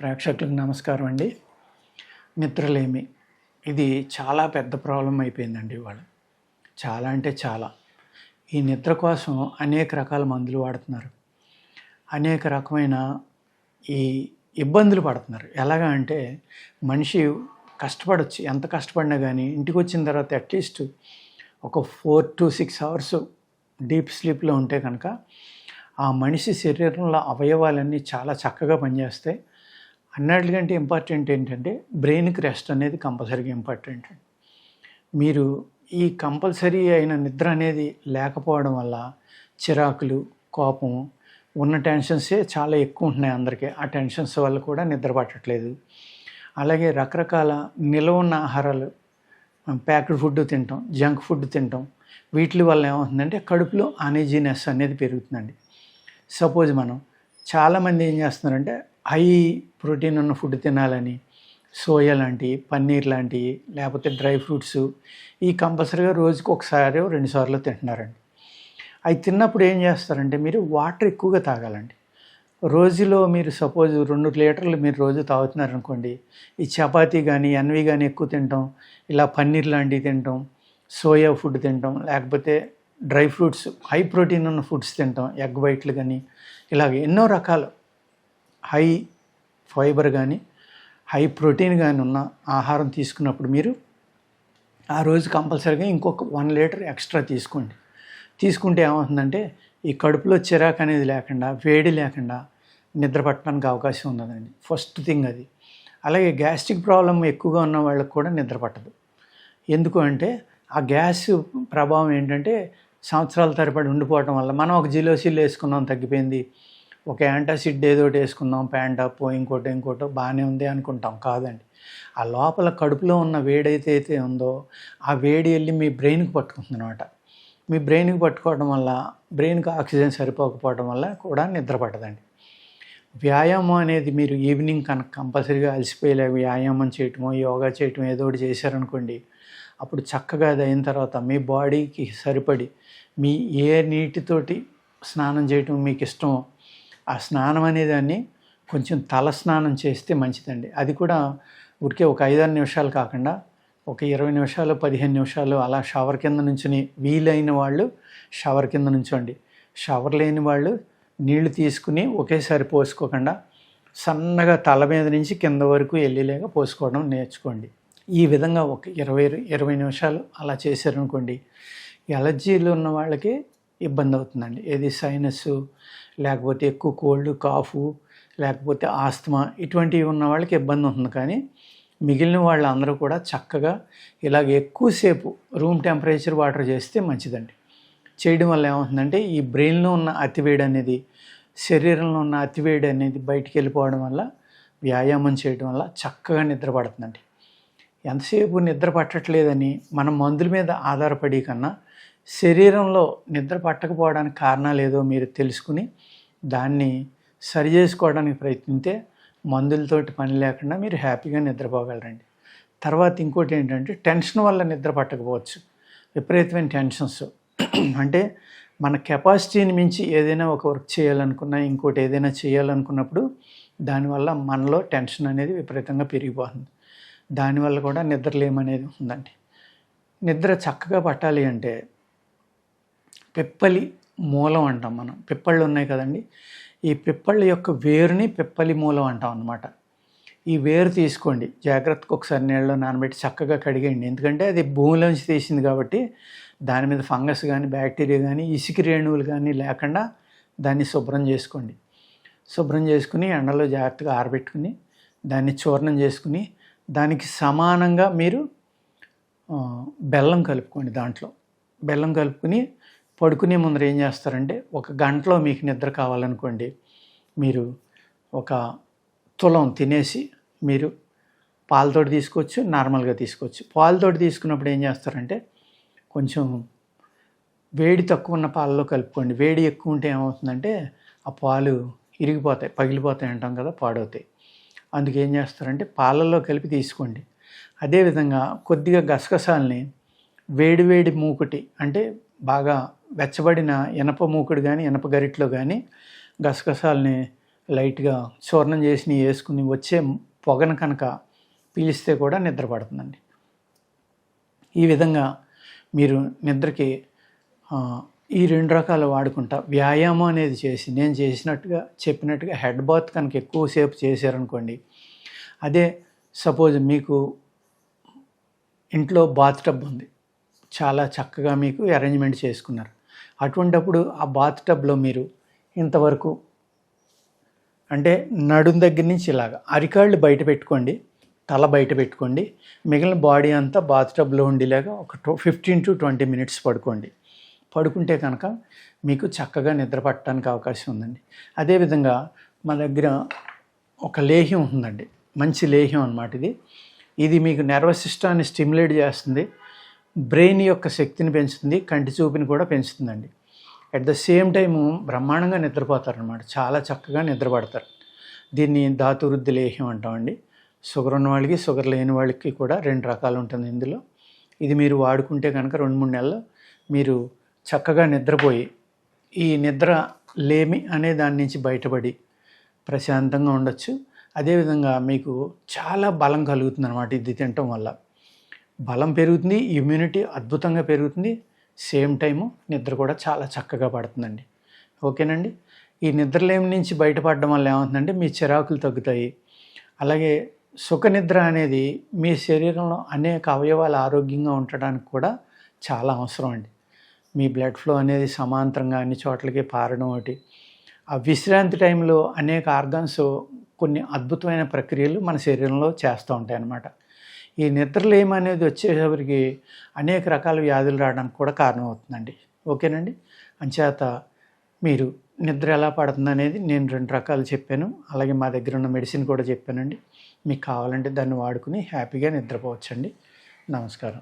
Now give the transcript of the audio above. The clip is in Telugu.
ప్రేక్షకులకు నమస్కారం అండి. నిద్రలేమి ఇది చాలా పెద్ద ప్రాబ్లం అయిపోయిందండి ఇవాళ. చాలా అంటే చాలా. ఈ నిద్ర కోసం అనేక రకాల మందులు వాడుతున్నారు. అనేక రకమైన ఈ ఇబ్బందులు పడుతున్నారు. ఎలాగా అంటే మనిషి కష్టపడొచ్చు ఎంత కష్టపడినా కానీ ఇంటికి వచ్చిన తర్వాత అట్లీస్ట్ ఒక four to six hours deep స్లీప్లో ఉంటే కనుక ఆ మనిషి శరీరంలో అవయవాలన్నీ చాలా చక్కగా పనిచేస్తాయి. అన్నిటికంటే ఇంపార్టెంట్ ఏంటంటే బ్రెయిన్కి రెస్ట్ అనేది కంపల్సరీగా ఇంపార్టెంట్ మీరు ఈ కంపల్సరీ అయిన నిద్ర అనేది లేకపోవడం వల్ల చిరాకులు కోపం ఉన్న టెన్షన్సే చాలా ఎక్కువ ఉంటున్నాయి అందరికీ. ఆ టెన్షన్స్ వల్ల కూడా నిద్ర పట్టట్లేదు. అలాగే రకరకాల నిల్వ ఉన్న ఆహారాలు ప్యాక్డ్ ఫుడ్ తింటాం జంక్ ఫుడ్ తింటాం. వీటి వల్ల ఏమవుతుందంటే కడుపులో అనేజీనెస్ అనేది పెరుగుతుందండి. సపోజ్ మనం చాలామంది ఏం చేస్తున్నారంటే హై ప్రోటీన్ ఉన్న ఫుడ్ తినాలని సోయా లాంటివి పన్నీర్ లాంటివి లేకపోతే డ్రై ఫ్రూట్స్ ఈ కంపల్సరీగా రోజుకి ఒకసారి రెండుసార్లు తింటున్నారండి. అవి తిన్నప్పుడు ఏం చేస్తారంటే మీరు వాటర్ ఎక్కువగా తాగాలండి. రోజులో మీరు సపోజ్ రెండు లీటర్లు మీరు రోజు తాగుతున్నారనుకోండి ఈ చపాతీ కానీ ఎన్వి కానీ ఎక్కువ తింటాం ఇలా పన్నీర్ లాంటివి తింటాం సోయా ఫుడ్ తింటాం లేకపోతే డ్రై ఫ్రూట్స్ హై ప్రోటీన్ ఉన్న ఫుడ్స్ తింటాం ఎగ్ వైట్లు కానీ ఇలాగ ఎన్నో రకాలు. హై ఫైబర్ కానీ హై ప్రోటీన్ కానీ ఉన్న ఆహారం తీసుకున్నప్పుడు మీరు ఆ రోజు కంపల్సరీగా ఇంకొక వన్ లీటర్ ఎక్స్ట్రా తీసుకోండి. తీసుకుంటే ఏమవుతుందంటే ఈ కడుపులో చిరాకు అనేది లేకుండా వేడి లేకుండా నిద్ర పట్టడానికి అవకాశం ఉన్నదండి. ఫస్ట్ థింగ్ అది. అలాగే గ్యాస్ట్రిక్ ప్రాబ్లం ఎక్కువగా ఉన్న వాళ్ళకి కూడా నిద్ర పట్టదు. ఎందుకు అంటే ఆ గ్యాస్ ప్రభావం ఏంటంటే సంవత్సరాల తరబడి ఉండిపోవటం వల్ల మనం ఒక జిలోసిల్ వేసుకున్నాం తగ్గిపోయింది. ఒక యాంటాసిడ్ ఏదో ఒకటి వేసుకున్నాం ప్యాంటాపో ఇంకోటి ఇంకోటో బాగానే ఉంది అనుకుంటాం కాదండి. ఆ లోపల కడుపులో ఉన్న వేడైతే అయితే ఉందో ఆ వేడి వెళ్ళి మీ బ్రెయిన్కి పట్టుకుంటుంది అనమాట మీ బ్రెయిన్కి పట్టుకోవడం వల్ల బ్రెయిన్కి ఆక్సిజన్ సరిపోకపోవడం వల్ల కూడా నిద్ర పట్టదండి. వ్యాయామం అనేది మీరు ఈవినింగ్ కనుక కంపల్సరీగా అలసిపోయేలా వ్యాయామం చేయటమో యోగా చేయటం ఏదో ఒకటి చేశారనుకోండి అప్పుడు చక్కగా అది అయిన తర్వాత మీ బాడీకి సరిపడి మీ ఏ నీటితోటి స్నానం చేయటం మీకు ఇష్టమో ఆ స్నానం అనేదాన్ని కొంచెం తల స్నానం చేస్తే మంచిదండి. అది కూడా ఉడికే ఒక ఐదారు నిమిషాలు కాకుండా ఒక ఇరవై నిమిషాలు పదిహేను నిమిషాలు అలా షవర్ కింద నుంచుని వీలైన వాళ్ళు షవర్ కింద నుంచోండి. షవర్ లేని వాళ్ళు నీళ్ళు తీసుకుని ఒకేసారి పోసుకోకుండా సన్నగా తల మీద నుంచి కింద వరకు వెళ్ళలేక పోసుకోవడం నేర్చుకోండి. ఈ విధంగా ఒక ఇరవై ఇరవై నిమిషాలు అలా చేశారనుకోండి ఎలర్జీలు ఉన్న వాళ్ళకి ఇబ్బంది అవుతుందండి. ఏది సైనస్ లేకపోతే ఎక్కువ కోల్డ్ కాఫు లేకపోతే ఆస్తమా ఇటువంటివి ఉన్న వాళ్ళకి ఇబ్బంది ఉంటుంది. కానీ మిగిలిన వాళ్ళందరూ కూడా చక్కగా ఇలాగ ఎక్కువసేపు రూమ్ టెంపరేచర్ వాటర్ చేస్తే మంచిదండి. చేయడం వల్ల ఏమవుతుందంటే ఈ బ్రెయిన్లో ఉన్న అతివేడి అనేది శరీరంలో ఉన్న అతివేడి అనేది బయటికి వెళ్ళిపోవడం వల్ల వ్యాయామం చేయడం వల్ల చక్కగా నిద్ర పడుతుందండి. ఎంతసేపు నిద్ర పట్టట్లేదని మనం మందుల మీద ఆధారపడి కన్నా శరీరంలో నిద్ర పట్టకపోవడానికి కారణాలు ఏదో మీరు తెలుసుకుని దాన్ని సరి చేసుకోవడానికి ప్రయత్నిస్తే మందులతోటి పని లేకుండా మీరు హ్యాపీగా నిద్రపోగలరండి. తర్వాత ఇంకోటి ఏంటంటే టెన్షన్ వల్ల నిద్ర పట్టకపోవచ్చు. విపరీతమైన టెన్షన్స్. అంటే మన కెపాసిటీని మించి ఏదైనా ఒక వర్క్ చేయాలనుకున్నా ఇంకోటి ఏదైనా చేయాలనుకున్నప్పుడు దానివల్ల మనలో టెన్షన్ అనేది విపరీతంగా పెరిగిపోతుంది. దానివల్ల కూడా నిద్రలేమనేది ఉందండి. నిద్ర చక్కగా పట్టాలి అంటే పిప్పలి మూలం అంటాం మనం. పిప్పళ్ళు ఉన్నాయి కదండి. ఈ పిప్పళ్ళ యొక్క వేరుని పిప్పలి మూలం అంటాం అన్నమాట. ఈ వేరు తీసుకోండి. జాగ్రత్తగా ఒకసారి నీళ్ళలో నానబెట్టి చక్కగా కడిగేయండి. ఎందుకంటే అది భూమిలోంచి తీసింది కాబట్టి దాని మీద ఫంగస్ కానీ బ్యాక్టీరియా కానీ ఇసుక రేణువులు కానీ లేకుండా దాన్ని శుభ్రం చేసుకోండి. శుభ్రం చేసుకుని ఎండలో జాగ్రత్తగా ఆరబెట్టుకుని దాన్ని చూర్ణం చేసుకుని దానికి సమానంగా మీరు బెల్లం కలుపుకోండి దాంట్లో. బెల్లం కలుపుకుని పడుకునే ముందర ఏం చేస్తారంటే ఒక గంటలో మీకు నిద్ర కావాలనుకోండి మీరు ఒక తులం తినేసి మీరు పాలతోటి తీసుకోవచ్చు నార్మల్గా తీసుకోవచ్చు. పాలతోటి తీసుకున్నప్పుడు ఏం చేస్తారంటే కొంచెం వేడి తక్కువ ఉన్న పాలలో కలుపుకోండి. వేడి ఎక్కువ ఉంటే ఏమవుతుందంటే ఆ పాలు ఇరిగిపోతాయి పగిలిపోతాయి అంటాం కదా పాడవుతాయి. అందుకే ఏం చేస్తారంటే పాలల్లో కలిపి తీసుకోండి. అదేవిధంగా కొద్దిగా గసగసాలని వేడి వేడి మూకుటి అంటే బాగా వెచ్చబడిన ఇనప మూకుడు కానీ ఇనప గరిట్లో కానీ గసగసాలని లైట్గా చూర్ణం చేసి వేసుకుని వచ్చే పొగను కనుక పీలిస్తే కూడా నిద్ర పడుతుందండి. ఈ విధంగా మీరు నిద్రకి ఈ రెండు రకాలు వాడుకుంటా. వ్యాయామం అనేది చేసి నేను చేసినట్టుగా చెప్పినట్టుగా హెడ్ బాత్ కనుక ఎక్కువసేపు చేశారనుకోండి అదే సపోజ్ మీకు ఇంట్లో బాత్ టబ్ ఉంది. చాలా చక్కగా మీకు అరేంజ్మెంట్ చేసుకున్నారు. అటువంటప్పుడు ఆ బాత్ టబ్లో మీరు ఇంతవరకు అంటే నడుం దగ్గర నుంచి ఇలాగ అరికాళ్ళు బయట పెట్టుకోండి తల బయట పెట్టుకోండి మిగిలిన బాడీ అంతా బాత్ టబ్లో ఉండేలాగా ఒక two fifteen to twenty minutes పడుకోండి. పడుకుంటే కనుక మీకు చక్కగా నిద్ర పట్టడానికి అవకాశం ఉందండి. అదేవిధంగా మా దగ్గర ఒక లేహ్యం ఉందండి మంచి లేహ్యం అనమాట ఇది. ఇది మీకు నర్వస్ సిస్టాన్ని స్టిమ్యులేట్ చేస్తుంది. బ్రెయిన్ యొక్క శక్తిని పెంచుతుంది కంటి చూపుని కూడా పెంచుతుందండి. అట్ ద సేమ్ టైము బ్రహ్మాండంగా నిద్రపోతారనమాట చాలా చక్కగా నిద్రపడతారు. దీన్ని ధాతువృద్ధి లేహ్యం అంటామండి షుగర్ ఉన్న వాళ్ళకి షుగర్ లేని వాళ్ళకి కూడా రెండు రకాలు ఉంటుంది ఇందులో. ఇది మీరు వాడుకుంటే కనుక రెండు మూడు నెలలు మీరు చక్కగా నిద్రపోయి ఈ నిద్ర లేమి అనే దాని నుంచి బయటపడి ప్రశాంతంగా ఉండొచ్చు. అదేవిధంగా మీకు చాలా బలం కలుగుతుంది అనమాట ఇది తినటం వల్ల. బలం పెరుగుతుంది ఇమ్యూనిటీ అద్భుతంగా పెరుగుతుంది. సేమ్ టైము నిద్ర కూడా చాలా చక్కగా పడుతుందండి. ఓకేనండి? ఈ నిద్రలేమి నుంచి బయటపడడం వల్ల ఏమవుతుందంటే మీ చిరాకులు తగ్గుతాయి. అలాగే సుఖ నిద్ర అనేది మీ శరీరంలో అనేక అవయవాలు ఆరోగ్యంగా ఉండడానికి కూడా చాలా అవసరం అండి. మీ బ్లడ్ ఫ్లో అనేది సమాంతరంగా అన్ని చోట్లకి పారడం ఒకటి. ఆ విశ్రాంతి టైంలో అనేక ఆర్గాన్స్ కొన్ని అద్భుతమైన ప్రక్రియలు మన శరీరంలో చేస్తూ ఉంటాయి అన్నమాట ఈ నిద్రలేయం అనేది వచ్చేసరికి అనేక రకాల వ్యాధులు రావడానికి కూడా కారణమవుతుందండి. ఓకేనండి? అంచేత మీరు నిద్ర ఎలా పడుతుంది అనేది నేను రెండు రకాలు చెప్పాను. అలాగే మా దగ్గర ఉన్న మెడిసిన్ కూడా చెప్పానండి. మీకు కావాలంటే దాన్ని వాడుకుని హ్యాపీగా నిద్రపోవచ్చండి. నమస్కారం.